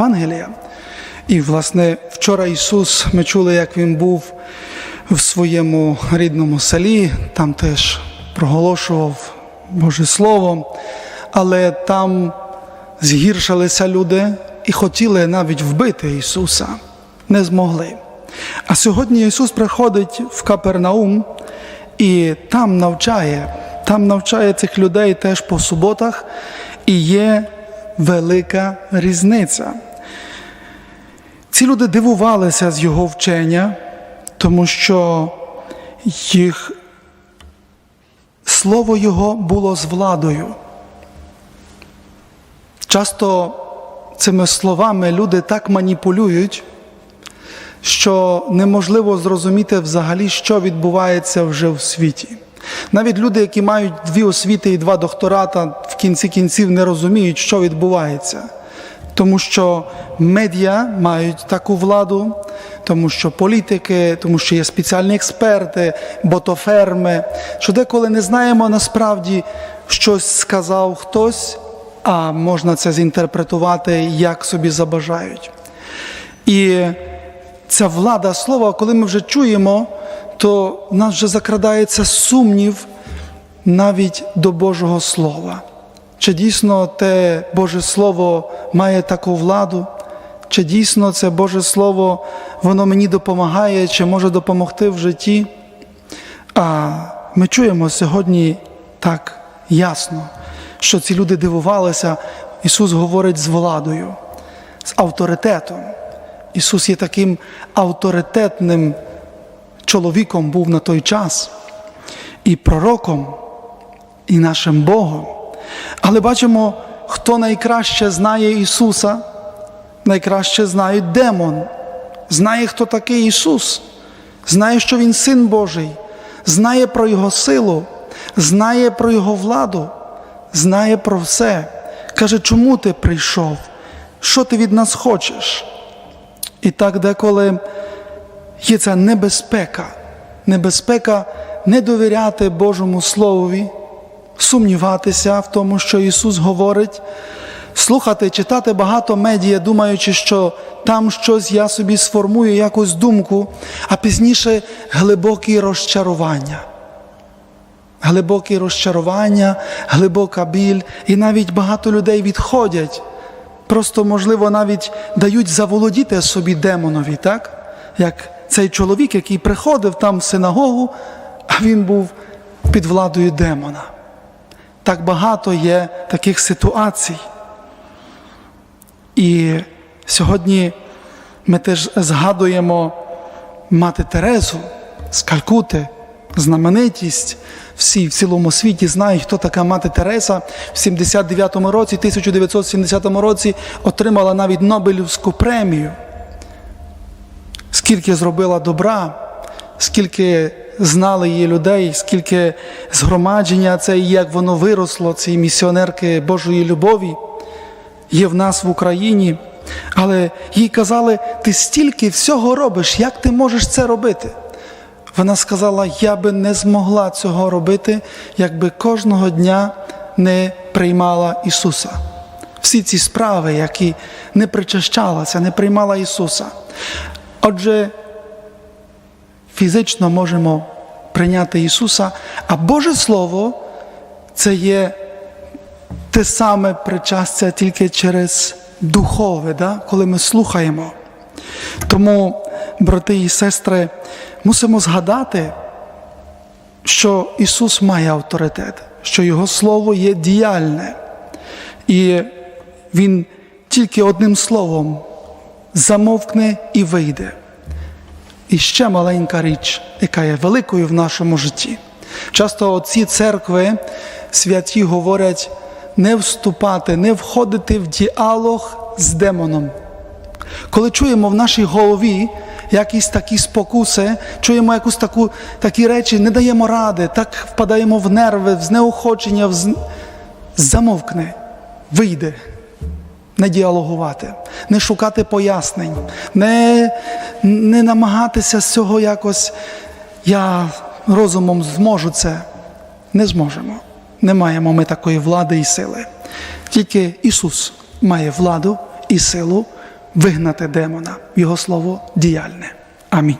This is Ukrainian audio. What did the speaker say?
Євангелія. І, власне, вчора Ісус, ми чули, як Він був в своєму рідному селі, там теж проголошував Боже Слово, але там згіршилися люди і хотіли навіть вбити Ісуса, не змогли. А сьогодні Ісус приходить в Капернаум і там навчає, там навчає цих людей теж по суботах, і є велика різниця. Ці люди дивувалися з його вчення, тому що їх слово його було з владою. Часто цими словами люди так маніпулюють, що неможливо зрозуміти взагалі, що відбувається вже в світі. Навіть люди, які мають дві освіти і два доктората, в кінці кінців не розуміють, що відбувається. Тому що медіа мають таку владу, тому що політики, тому що є спеціальні експерти, ботоферми, що деколи не знаємо насправді, щось сказав хтось, а можна це зінтерпретувати, як собі забажають. І ця влада слова, коли ми вже чуємо, то в нас вже закрадається сумнів навіть до Божого Слова. Чи дійсно те Боже Слово має таку владу? Чи дійсно це Боже Слово, воно мені допомагає, чи може допомогти в житті? А ми чуємо сьогодні так ясно, що ці люди дивувалися, Ісус говорить з владою, з авторитетом. Ісус є таким авторитетним чоловіком був на той час, і пророком, і нашим Богом. Але бачимо, хто найкраще знає Ісуса, найкраще знає демон, знає, хто такий Ісус, знає, що Він Син Божий, знає про Його силу, знає про Його владу, знає про все. Каже, чому ти прийшов? Що ти від нас хочеш? І так деколи є ця небезпека, небезпека не довіряти Божому Словові сумніватися в тому, що Ісус говорить, слухати, читати багато медіа, думаючи, що там щось я собі сформую, якусь думку, а пізніше глибокі розчарування. Глибокі розчарування, глибока біль, і навіть багато людей відходять. Просто, можливо, навіть дають заволодіти собі демонові, так? Як цей чоловік, який приходив там в синагогу, а він був під владою демона. Так багато є таких ситуацій. І сьогодні ми теж згадуємо мати Терезу з Калькути, знаменитість. Всі в цілому світі знають, хто така мати Тереза. В 79-му році, 1970 році отримала навіть Нобелівську премію. Скільки зробила добра, скільки знали її людей, скільки згромадження це і як воно виросло, ці місіонерки Божої любові є в нас в Україні. Але їй казали, ти стільки всього робиш, як ти можеш це робити? Вона сказала, я би не змогла цього робити, якби кожного дня не приймала Ісуса. Всі ці справи, які не причащалася, не приймала Ісуса. Отже, фізично можемо прийняти Ісуса, а Боже Слово це є те саме причастя тільки через духове, да? коли ми слухаємо. Тому, брати і сестри, мусимо згадати, що Ісус має авторитет, що Його Слово є діяльне. І Він тільки одним словом замовкне і вийде. І ще маленька річ, яка є великою в нашому житті. Часто оці церкви святі говорять не вступати, не входити в діалог з демоном. Коли чуємо в нашій голові якісь такі спокуси, чуємо якусь таку, такі речі, не даємо ради, так впадаємо в нерви, в знеохочення, в з... замовкне, вийде. Не діалогувати, не шукати пояснень, не, не намагатися з цього якось я розумом зможу це. Не зможемо. Не маємо ми такої влади і сили. Тільки Ісус має владу і силу вигнати демона. Його слово діяльне. Амінь.